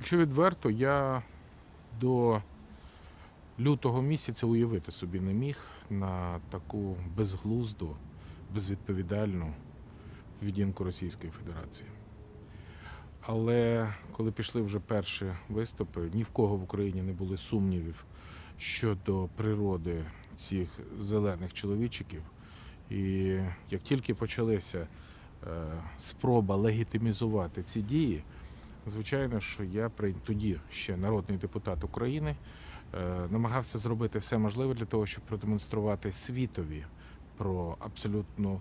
Якщо відверто, я до лютого місяця уявити собі не міг на таку безглузду, безвідповідальну поведінку Російської Федерації. Але коли пішли вже перші виступи, ні в кого в Україні не було сумнівів щодо природи цих зелених чоловічиків. І як тільки почалася е, спроба легітимізувати ці дії, звичайно, що я тоді ще народний депутат України е, намагався зробити все можливе для того, щоб продемонструвати світові про абсолютну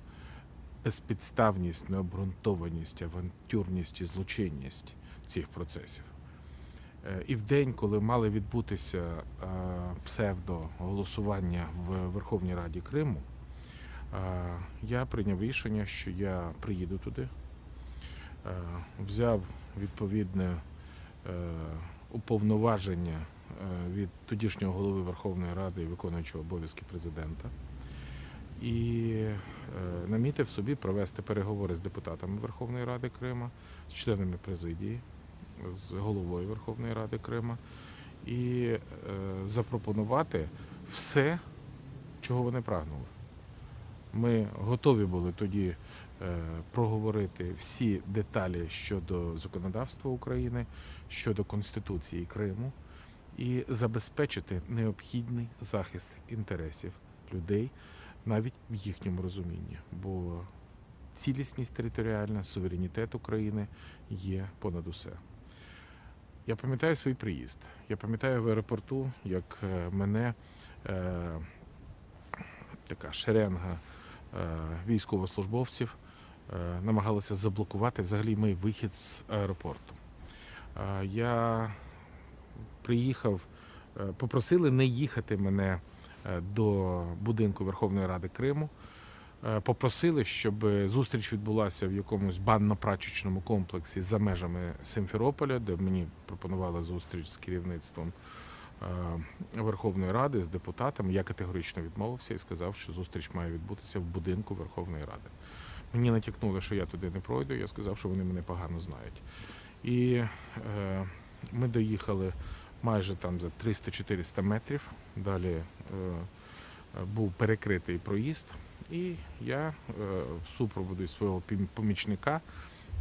безпідставність, необґрунтованість, авантюрність і злочинність цих процесів. Е, І в день, коли мали відбутися е, псевдоголосування в Верховній Раді Криму, я прийняв рішення, що я приїду туди, взяв відповідне е, уповноваження е, від тодішнього голови Верховної Ради і виконуючого обов'язки президента. І е, намітив собі провести переговори з депутатами Верховної Ради Крима, з членами президії, з головою Верховної Ради Крима і е, запропонувати все, чого вони прагнули. Ми готові були тоді е, проговорити всі деталі щодо законодавства України, щодо Конституції Криму і забезпечити необхідний захист інтересів людей навіть в їхньому розумінні. Бо цілісність територіальна, суверенітет України є понад усе. Я пам'ятаю свій приїзд. Я пам'ятаю в аеропорту, як е, мене е, така шеренга військовослужбовців е, намагалася заблокувати взагалі мій вихід з аеропорту. Е, я приїхав, е, попросили не їхати мене е, до будинку Верховної Ради Криму. Е, Попросили, щоб зустріч відбулася в якомусь банно-прачечному комплексі за межами Симферополя, де мені пропонували зустріч з керівництвом е, Верховної Ради, з депутатами. Я категорично відмовився і сказав, що зустріч має відбутися в будинку Верховної Ради. Мені натякнули, що я туди не пройду. Я сказав, що вони мене погано знають. І е, ми доїхали майже там за 300-400 метрів. Далі е, е, був перекритий проїзд, і я е, в супроводу свого помічника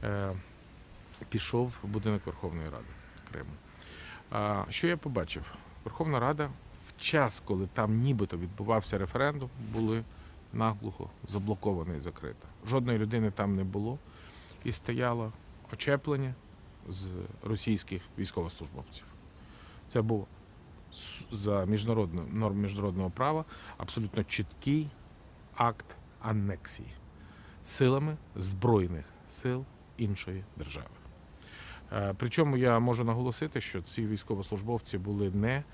е, пішов в будинок Верховної Ради Криму. А, що я побачив? Верховна Рада в час, коли там нібито відбувався референдум, були наглухо заблокована і закрита. Жодної людини там не було, і стояло очеплення з російських військовослужбовців. Це був за міжнародно, норм міжнародного права абсолютно чіткий акт анексії силами Збройних сил іншої держави. Е, Причому я можу наголосити, що ці військовослужбовці були не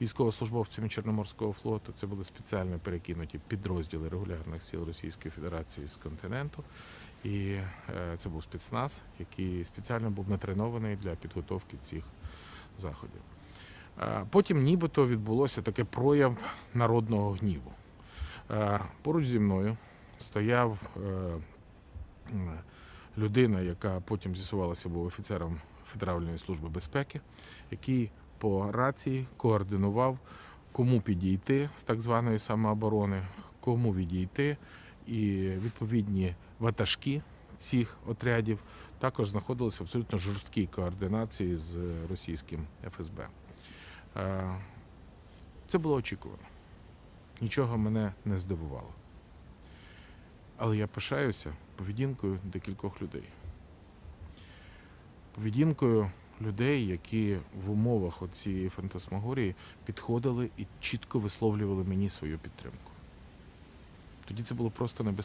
військовослужбовцями Чорноморського флоту, це були спеціально перекинуті підрозділи регулярних сил Російської Федерації з континенту. І е, це був спецназ, який спеціально був натренований для підготовки цих заходів. Е, Потім нібито відбулося таке прояв народного гніву. Поруч зі мною стояв людина, яка потім з'ясувалася був офіцером Федеральної служби безпеки, який по рації координував, кому підійти з так званої самооборони, кому відійти, і відповідні ватажки цих отрядів також знаходилися в абсолютно жорсткій координації з російським ФСБ. Е, Це було очікувано. Нічого мене не здивувало. Але я пишаюся поведінкою декількох людей. Поведінкою людей, які в умовах цієї фантасмагорії підходили і чітко висловлювали мені свою підтримку. Тоді це було просто небезпечно.